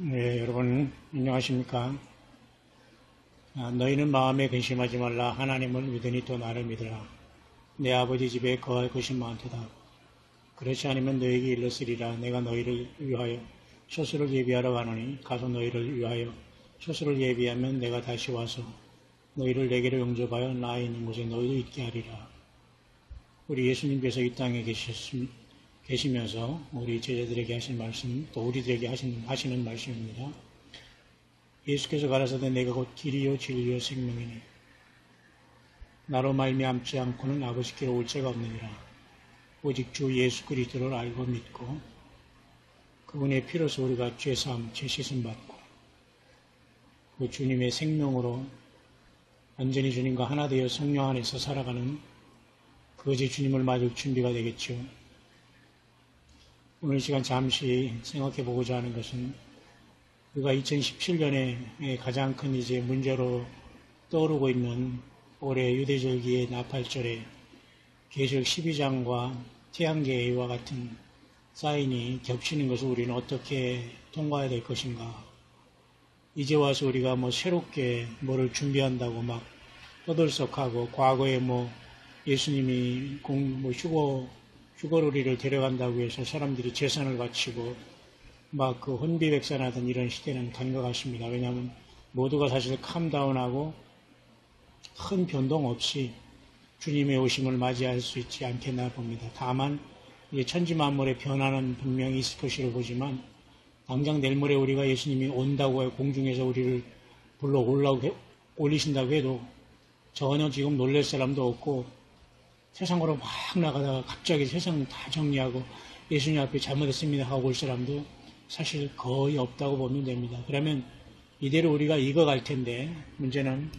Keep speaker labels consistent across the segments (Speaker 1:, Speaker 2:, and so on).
Speaker 1: 네, 여러분 안녕하십니까? 아, 너희는 마음에 근심하지 말라. 하나님을 믿으니 또 나를 믿으라. 내 아버지 집에 거할 것이 많도다. 그렇지 않으면 너에게 일렀으리라. 내가 너희를 위하여 소수를 예비하러 가노니 가서 너희를 위하여 소수를 예비하면 내가 다시 와서 너희를 내게로 영접하여 나 있는 곳에 너희도 있게 하리라. 우리 예수님께서 이 땅에 계셨습니다. 계시면서 우리 제자들에게 하신 말씀, 또 우리들에게 하신, 하시는 말씀입니다. 예수께서 가라사대 내가 곧 길이요 진리요 생명이니 나로 말미암지 않고는 아버지께로 올 자가 없느니라. 오직 주 예수 그리스도를 알고 믿고 그분의 피로서 우리가 죄사함, 죄 씻음 받고 그 주님의 생명으로 완전히 주님과 하나 되어 성령 안에서 살아가는 그것이 주님을 맞을 준비가 되겠죠. 오늘 시간 잠시 생각해 보고자 하는 것은 우리가 2017년에 가장 큰 이제 문제로 떠오르고 있는 올해 유대절기의 나팔절에 계시록 12장과 태양계와 같은 사인이 겹치는 것을 우리는 어떻게 통과해야 될 것인가. 이제 와서 우리가 뭐 새롭게 뭐를 준비한다고 막 떠들썩하고 과거에 뭐 예수님이 공, 뭐 휴거 휴거로리를 데려간다고 해서 사람들이 재산을 바치고 막 그 혼비백산하던 이런 시대는 간 것 같습니다. 왜냐하면 모두가 사실 캄다운하고 큰 변동 없이 주님의 오심을 맞이할 수 있지 않겠나 봅니다. 다만 천지만물의 변화는 분명히 있을 것이라고 보지만 당장 내일 모레 우리가 예수님이 온다고 공중에서 우리를 불러 올라오게 올리신다고 해도 전혀 지금 놀랄 사람도 없고 세상으로 막 나가다가 갑자기 세상 다 정리하고 예수님 앞에 잘못했습니다 하고 올 사람도 사실 거의 없다고 보면 됩니다. 그러면 이대로 우리가 익어갈 텐데 문제는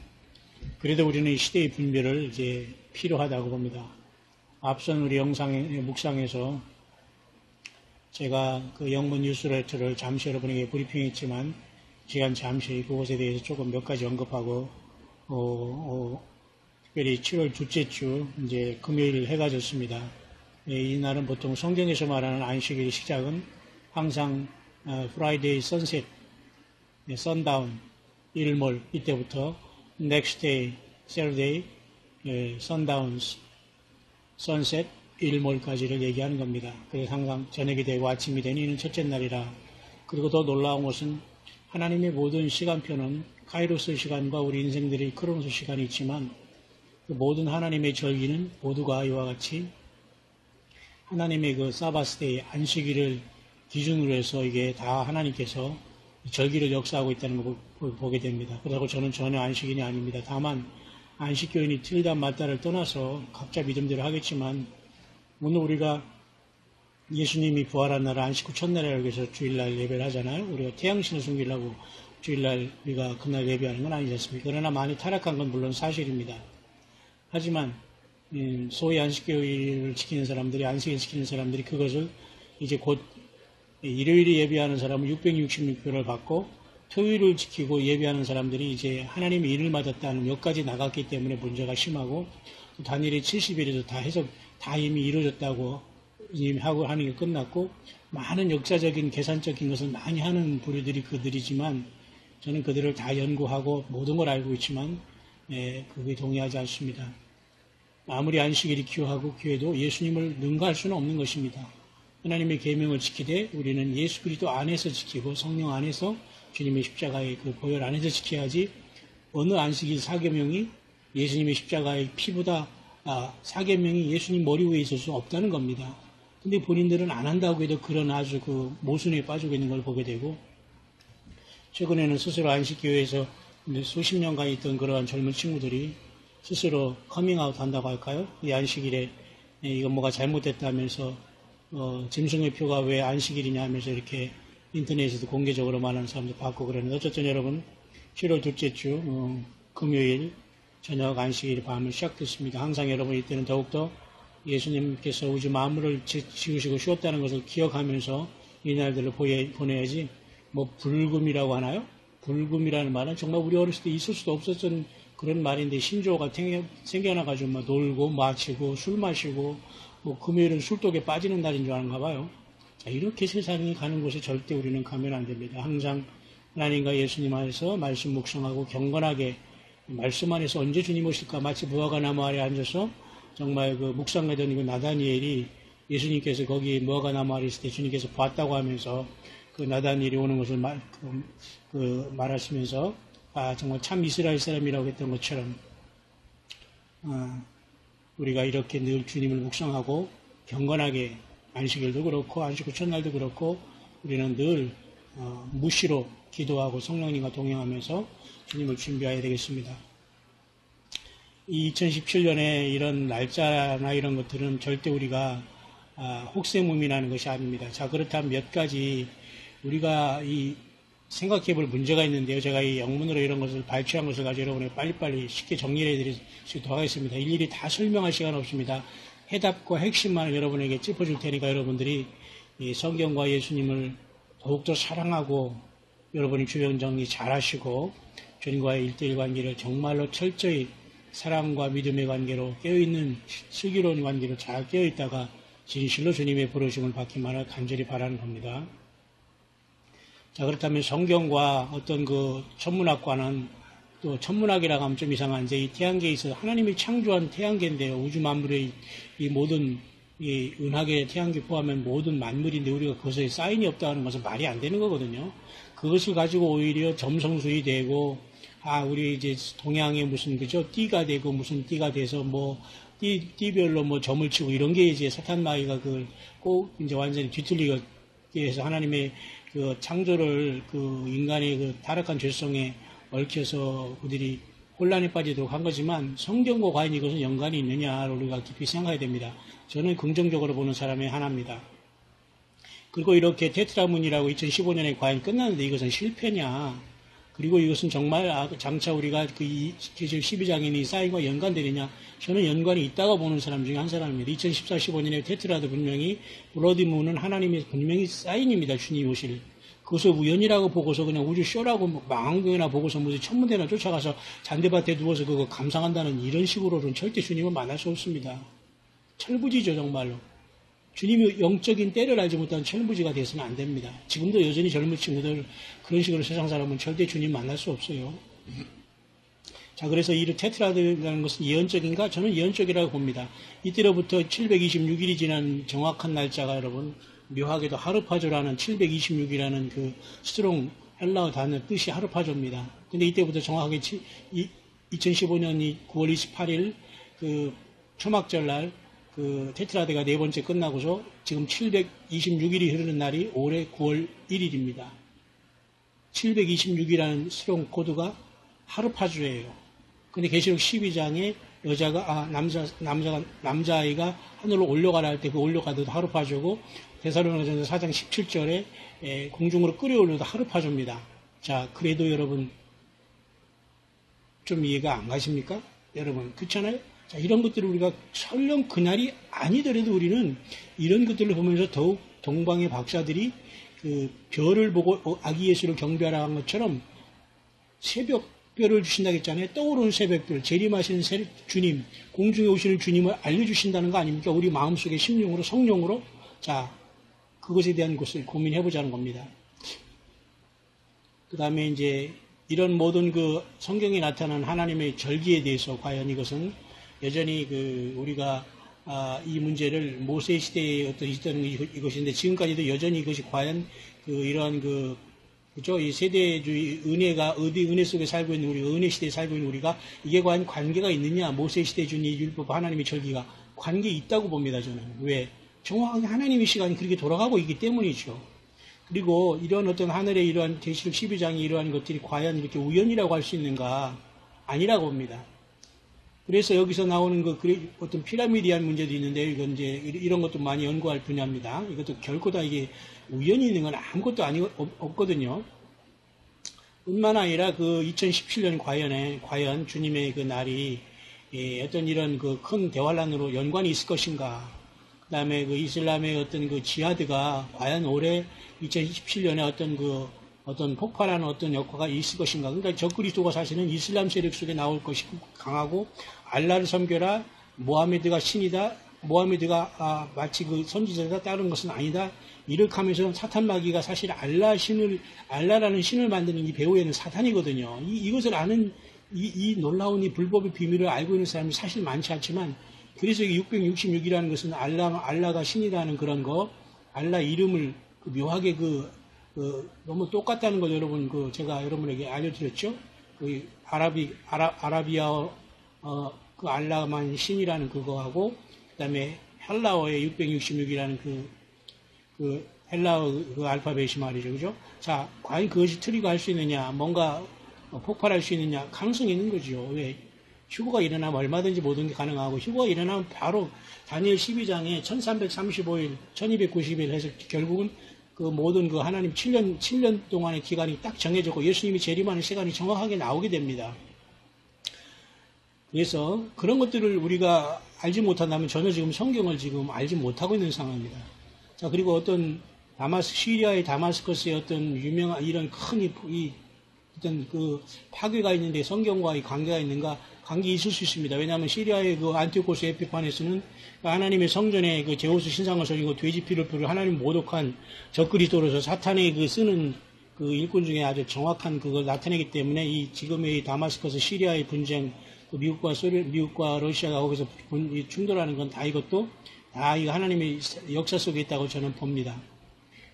Speaker 1: 그래도 우리는 이 시대의 분별을 이제 필요하다고 봅니다. 앞선 우리 영상의 묵상에서 제가 그 영문 뉴스레터를 잠시 여러분에게 브리핑했지만 시간 잠시 그것에 대해서 조금 몇 가지 언급하고 어, 어, 특별히 7월 둘째 주 이제 금요일 해가 졌습니다. 예, 이날은 보통 성경에서 말하는 안식일 시작은 항상 프라이데이 선셋, 선다운, 일몰 이때부터 next day, Saturday, sundown, sunset, 일몰까지를 얘기하는 겁니다. 그래서 항상 저녁이 되고 아침이 되니 이는 첫째 날이라. 그리고 더 놀라운 것은 하나님의 모든 시간표는 카이로스 시간과 우리 인생들의 크로노스 시간이 있지만 그 모든 하나님의 절기는 모두가 이와 같이 하나님의 그 사바스데이 안식일을 기준으로 해서 이게 다 하나님께서 절기를 역사하고 있다는 걸 보게 됩니다. 그렇다고 저는 전혀 안식인이 아닙니다. 다만 안식교인이 틀다 맞다를 떠나서 각자 믿음대로 하겠지만 오늘 우리가 예수님이 부활한 날 안식 후 첫날이라고 해서 주일날 예배를 하잖아요. 우리가 태양신을 숨기려고 주일날 우리가 그날 예배하는 건 아니지 않습니까? 그러나 많이 타락한 건 물론 사실입니다. 하지만 음, 소위 안식교일을 지키는 사람들이 안식일 지키는 사람들이 그것을 이제 곧 일요일에 예배하는 사람은 666표를 받고 토요일을 지키고 예배하는 사람들이 이제 하나님의 일을 맞았다는 몇 가지 나갔기 때문에 문제가 심하고 단일이 70일에도 다 해석 다 이미 이루어졌다고 이미 하고 하는 게 끝났고 많은 역사적인 계산적인 것을 많이 하는 부류들이 그들이지만 저는 그들을 다 연구하고 모든 걸 알고 있지만 예, 그게 동의하지 않습니다. 아무리 안식일이 귀하고 귀해도 예수님을 능가할 수는 없는 것입니다. 하나님의 계명을 지키되 우리는 예수 그리스도 안에서 지키고 성령 안에서 주님의 십자가의 그 보혈 안에서 지켜야지 어느 안식일 사계명이 예수님의 십자가의 피보다 아, 사계명이 예수님 머리 위에 있을 수 없다는 겁니다. 근데 본인들은 안 한다고 해도 그런 아주 그 모순에 빠지고 있는 걸 보게 되고 최근에는 스스로 안식교회에서 수십 년간 있던 그러한 젊은 친구들이 스스로 커밍아웃 한다고 할까요? 이 안식일에 이거 뭐가 잘못됐다면서 어, 짐승의 표가 왜 안식일이냐 하면서 이렇게 인터넷에도 공개적으로 말하는 사람도 봤고 그러는데 어쨌든 여러분 7월 둘째 주 어, 금요일 저녁 안식일 밤을 시작됐습니다. 항상 여러분 이때는 더욱더 예수님께서 우주 만물을 지으시고 쉬었다는 것을 기억하면서 이날들을 보내야지 뭐 불금이라고 하나요? 불금이라는 말은 정말 우리 어렸을 때 있을 수도 없었던 그런 말인데 신조어가 생겨나가지고 막 놀고 마시고 술 마시고 뭐 금요일은 술독에 빠지는 날인 줄 아는가 봐요. 자, 이렇게 세상이 가는 곳에 절대 우리는 가면 안 됩니다. 항상 하나님과 예수님 안에서 말씀 묵상하고 경건하게 말씀 안에서 언제 주님 오실까 마치 무화과 나무 아래 앉아서 정말 그 묵상하던 그 나다니엘이 예수님께서 거기 무화과 나무 아래 있을 때 주님께서 봤다고 하면서 그 나다니엘이 오는 것을 말, 그, 그 말하시면서 아 정말 참 이스라엘 사람이라고 했던 것처럼 아, 우리가 이렇게 늘 주님을 묵상하고 경건하게 안식일도 그렇고 안식 후 첫날도 그렇고 우리는 늘 어, 무시로 기도하고 성령님과 동행하면서 주님을 준비해야 되겠습니다. 2017년에 이런 날짜나 이런 것들은 절대 우리가 아, 혹세무민하는 것이 아닙니다. 자 그렇다면 몇 가지 우리가 이 생각해 볼 문제가 있는데요. 제가 이 영문으로 이런 것을 발췌한 것을 가지고 여러분에게 빨리빨리 쉽게 정리해 드릴 수 있도록 하겠습니다. 일일이 다 설명할 시간 없습니다. 해답과 핵심만 여러분에게 짚어줄 테니까 여러분들이 성경과 예수님을 더욱더 사랑하고 여러분이 주변 정리 잘 하시고 주님과의 일대일 관계를 정말로 철저히 사랑과 믿음의 관계로 깨어있는 슬기로운 관계로 잘 깨어있다가 진실로 주님의 부르심을 받기만을 간절히 바라는 겁니다. 자, 그렇다면 성경과 어떤 그 천문학과는 또 천문학이라고 하면 좀 이상한데 이 태양계에 있어 하나님이 창조한 태양계인데요. 우주 만물의 이 모든 이 은하계 태양계 포함한 모든 만물인데 우리가 그것에 사인이 없다는 것은 말이 안 되는 거거든요. 그것을 가지고 오히려 점성술이 되고 아 우리 이제 동양에 무슨 그죠 띠가 되고 무슨 띠가 돼서 뭐 띠, 띠별로 뭐 점을 치고 이런 게 이제 사탄 마귀가 그걸 꼭 이제 완전히 뒤틀리게 해서 하나님의 그 창조를 그 인간의 그 타락한 죄성에 얽혀서 그들이 혼란에 빠지도록 한 거지만 성경과 과연 이것은 연관이 있느냐를 우리가 깊이 생각해야 됩니다. 저는 긍정적으로 보는 사람의 하나입니다. 그리고 이렇게 테트라문이라고 2015년에 과연 끝났는데 이것은 실패냐? 그리고 이것은 정말 아, 장차 우리가 그 계시록 12장에 이 사인과 연관되느냐? 저는 연관이 있다고 보는 사람 중에 한 사람입니다. 2014, 15년에 테트라도 분명히 브로디문은 하나님의 분명히 사인입니다. 주님 오실. 그것을 우연이라고 보고서 그냥 우주 쇼라고 뭐 망원경이나 보고서 무슨 천문대나 쫓아가서 잔디밭에 누워서 그거 감상한다는 이런 식으로는 절대 주님을 만날 수 없습니다. 철부지죠 정말로. 주님이 영적인 때를 알지 못한 철부지가 돼서는 안 됩니다. 지금도 여전히 젊은 친구들 그런 식으로 세상 사람은 절대 주님 만날 수 없어요. 자, 그래서 이 테트라드라는 것은 예언적인가? 저는 예언적이라고 봅니다. 이때로부터 726일이 지난 정확한 날짜가 여러분 묘하게도 하르파조라는 726이라는 그 스트롱 헬라어 단어 뜻이 하르파조입니다. 근데 이때부터 정확하게 2015년 9월 28일 그 초막절 날 그 테트라드가 네 번째 끝나고서 지금 726일이 흐르는 날이 올해 9월 1일입니다. 726이라는 스트롱 코드가 하르파주예요. 근데 계시록 12장에 여자가 아 남자 남자가 남자아이가 하늘로 올려가라 할 때 그 올려가도 하루파주고 대사로니가전서 4장 17절에 에, 공중으로 끌어올려도 하루파줍니다. 자, 그래도 여러분 좀 이해가 안 가십니까? 여러분 그렇잖아요. 자, 이런 것들을 우리가 설령 그날이 아니더라도 우리는 이런 것들을 보면서 더욱 동방의 박사들이 그 별을 보고 어, 아기 예수를 경배하라 한 것처럼 새벽별을 주신다고 했잖아요. 떠오르는 새벽별, 재림하시는 주님, 공중에 오시는 주님을 알려주신다는 거 아닙니까? 우리 마음속에 심령으로, 성령으로. 자, 그것에 대한 것을 고민해 보자는 겁니다. 그 다음에 이제 이런 모든 그 성경에 나타난 하나님의 절기에 대해서 과연 이것은 여전히 그 우리가 아, 이 문제를 모세 시대에 어떤 있었던 이것인데 지금까지도 여전히 이것이 과연 그 이러한 그 그죠? 이 세대주의 은혜가 어디 은혜 속에 살고 있는 우리가 은혜 시대에 살고 있는 우리가 이게 과연 관계가 있느냐? 모세 시대 주니 율법 하나님의 절기가 관계 있다고 봅니다. 저는 왜? 정확하게 하나님의 시간이 그렇게 돌아가고 있기 때문이죠. 그리고 이런 어떤 하늘의 이러한 계시록 12장이 이러한 것들이 과연 이렇게 우연이라고 할 수 있는가? 아니라고 봅니다. 그래서 여기서 나오는 그 어떤 피라미디한 문제도 있는데 이건 이제 이런 것도 많이 연구할 분야입니다. 이것도 결코 다 이게 우연히 있는 건 아무것도 아니 없거든요. 뿐만 아니라 그 2017년 과연에 과연 주님의 그 날이 예, 어떤 이런 그 큰 대환란으로 연관이 있을 것인가? 그다음에 그 이슬람의 어떤 그 지하드가 과연 올해 2027년에 어떤 그 어떤 폭발하는 어떤 역할가 있을 것인가. 그러니까 적그리스도가 사실은 이슬람 세력 속에 나올 것이 강하고 알라를 섬겨라 모하메드가 신이다 모하메드가 아, 마치 그 선지자가 따른 것은 아니다. 이렇게 하면서 사탄 마귀가 사실 알라 신을 알라라는 신을 만드는 이 배우에는 사탄이거든요. 이, 것을 아는 이, 이 놀라운 이 불법의 비밀을 알고 있는 사람이 사실 많지 않지만 그래서 666이라는 것은 알라 알라가 신이라는 그런 거 알라 이름을 그 묘하게 그, 그 너무 똑같다는 걸 여러분 그 제가 여러분에게 알려드렸죠. 그 아라비 아라, 아라비아 어, 그 알라만 신이라는 그거하고 그다음에 헬라어의 666이라는 그, 그 헬라어 그 알파벳이 말이죠. 그죠? 자, 과연 그것이 트리거 할수 있느냐, 뭔가 폭발할 수 있느냐, 가능성이 있는 거죠. 왜? 휴거가 일어나면 얼마든지 모든 게 가능하고, 휴거가 일어나면 바로 다니엘 12장에 1335일, 1290일 해서 결국은 그 모든 그 하나님 7년, 7년 동안의 기간이 딱 정해졌고, 예수님이 재림하는 시간이 정확하게 나오게 됩니다. 그래서 그런 것들을 우리가 알지 못한다면 전혀 지금 성경을 지금 알지 못하고 있는 상황입니다. 자, 그리고 어떤 다마스, 시리아의 다마스커스의 어떤 유명한 이런 큰 이, 이 어떤 그 파괴가 있는데 성경과의 관계가 있는가? 관계 있을 수 있습니다. 왜냐하면 시리아의 그 안티오코스 에피판에서는 하나님의 성전에 그 제우스 신상을 섬기고 돼지 피를 뿌려 하나님 모독한 적그리스도로서 사탄의 그 쓰는 그 일꾼 중에 아주 정확한 그걸 나타내기 때문에 이 지금의 다마스커스 시리아의 분쟁 그 미국과 소리, 미국과 러시아가 거기서 충돌하는 건 다 이것도 다 이거 하나님의 역사 속에 있다고 저는 봅니다.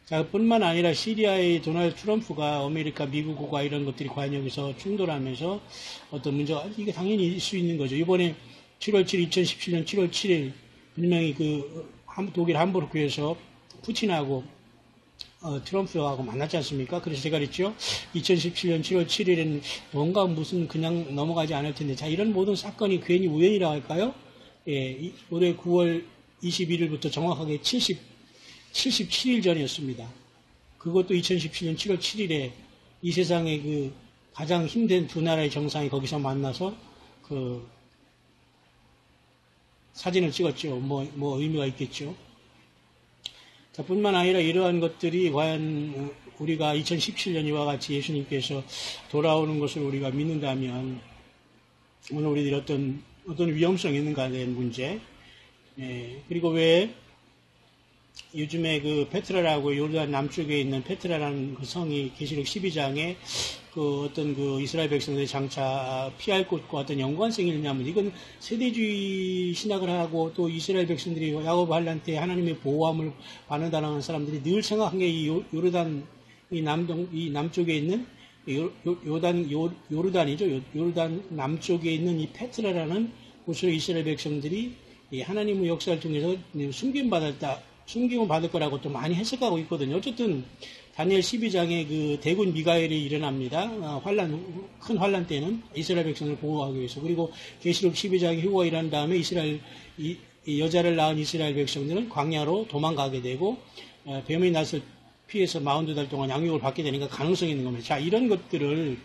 Speaker 1: 자, 뿐만 아니라 시리아의 도널드 트럼프가 아메리카, 미국과 이런 것들이 과연 여기서 충돌하면서 어떤 문제가, 이게 당연히 있을 수 있는 거죠. 이번에 7월 7일, 2017년 7월 7일, 분명히 그 독일 함부르크에서 푸틴하고 어, 트럼프하고 만났지 않습니까? 그래서 제가 그랬죠. 2017년 7월 7일에는 뭔가 무슨 그냥 넘어가지 않을 텐데, 자, 이런 모든 사건이 괜히 우연이라 할까요? 예, 올해 9월 21일부터 정확하게 70, 77일 전이었습니다. 그것도 2017년 7월 7일에 이 세상에 그 가장 힘든 두 나라의 정상이 거기서 만나서 그 사진을 찍었죠. 뭐, 뭐 의미가 있겠죠. 자, 뿐만 아니라 이러한 것들이 과연 우리가 2017년 이와 같이 예수님께서 돌아오는 것을 우리가 믿는다면 오늘 우리들이 어떤, 어떤 위험성이 있는가에 대한 문제, 예, 그리고 왜 요즘에 그 페트라라고 요르단 남쪽에 있는 페트라라는 그 성이 계시록 12장에 그 어떤 그 이스라엘 백성들이 장차 피할 곳과 어떤 연관성이 있냐면 이건 세대주의 신학을 하고 또 이스라엘 백성들이 야곱 할란테 하나님의 보호함을 받는다는 사람들이 늘 생각한 게 이 요르단 이 남동 이 남쪽에 있는 요, 요, 단 요, 요르단이죠. 요, 요르단 남쪽에 있는 이 페트라라는 곳으로 이스라엘 백성들이 하나님의 역사를 통해서 숨김 받았다, 숨김을 받을 거라고 또 많이 해석하고 있거든요. 어쨌든 다니엘 12장에 그 대군 미가엘이 일어납니다. 어, 환란 큰 환란 때는 이스라엘 백성을 보호하기 위해서 그리고 계시록 12장에 휴거가 일어난 다음에 이스라엘 이, 이 여자를 낳은 이스라엘 백성들은 광야로 도망가게 되고 어, 뱀의 낯을 피해서 마흔 두달 동안 양육을 받게 되니까 가능성이 있는 겁니다. 자 이런 것들을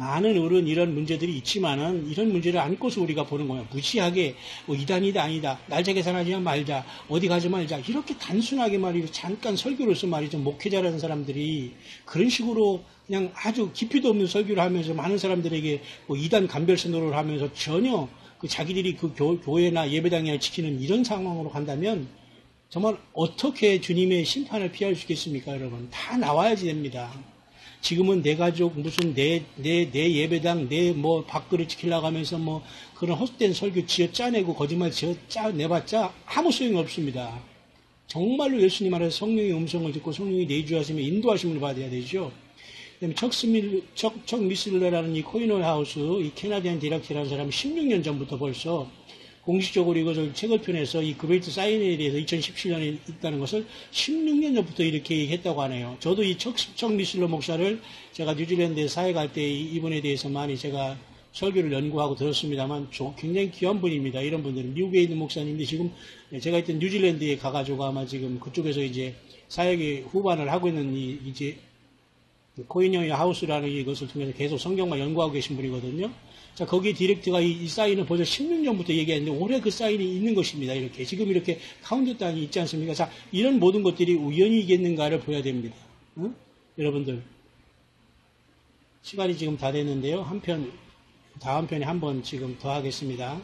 Speaker 1: 많은 어른 이런 문제들이 있지만은 이런 문제를 안고서 우리가 보는 거예요. 무시하게 뭐 이단이다 아니다. 날짜 계산하지 말자. 어디 가지 말자. 이렇게 단순하게 말이죠. 잠깐 설교로서 말이죠. 목회자라는 사람들이 그런 식으로 그냥 아주 깊이도 없는 설교를 하면서 많은 사람들에게 뭐 이단 간별선도를 하면서 전혀 그 자기들이 그 교, 회나 예배당에 지키는 이런 상황으로 간다면 정말 어떻게 주님의 심판을 피할 수 있겠습니까, 여러분? 다 나와야지 됩니다. 지금은 내 가족 무슨 내 내 내 예배당 내 뭐 밥그릇 지키려고 하면서 뭐 그런 헛된 설교 지어 짜내고 거짓말 지어 짜 내봤자 아무 소용이 없습니다. 정말로 예수님 안에서 성령의 음성을 듣고 성령이 내주하시면 인도하심을 받아야 되죠. 그다음에 척스밀 척, 척 미슬러라는 이 코이노 하우스 이 캐나디안 디렉터라는 사람이 16년 전부터 벌써 공식적으로 이것을 책을 펴내서 이 그레이트 사인에 대해서 2017년에 있다는 것을 16년 전부터 이렇게 했다고 하네요. 저도 이 척, 척 미슬러 목사를 제가 뉴질랜드에 사회 갈 때 이분에 대해서 많이 제가 설교를 연구하고 들었습니다만 굉장히 귀한 분입니다. 이런 분들은 미국에 있는 목사님인데 지금 제가 있던 뉴질랜드에 가가지고 아마 지금 그쪽에서 이제 사역의 후반을 하고 있는 이 이제 코인영의 하우스라는 이것을 통해서 계속 성경만 연구하고 계신 분이거든요. 자, 거기 디렉트가 이, 이 사인은 벌써 16년부터 얘기했는데 올해 그 사인이 있는 것입니다. 이렇게. 지금 이렇게 카운트다운이 있지 않습니까? 자, 이런 모든 것들이 우연이겠는가를 보야 됩니다. 응? 여러분들. 시간이 지금 다 됐는데요. 한 편, 다음 편에 한 번 지금 더 하겠습니다.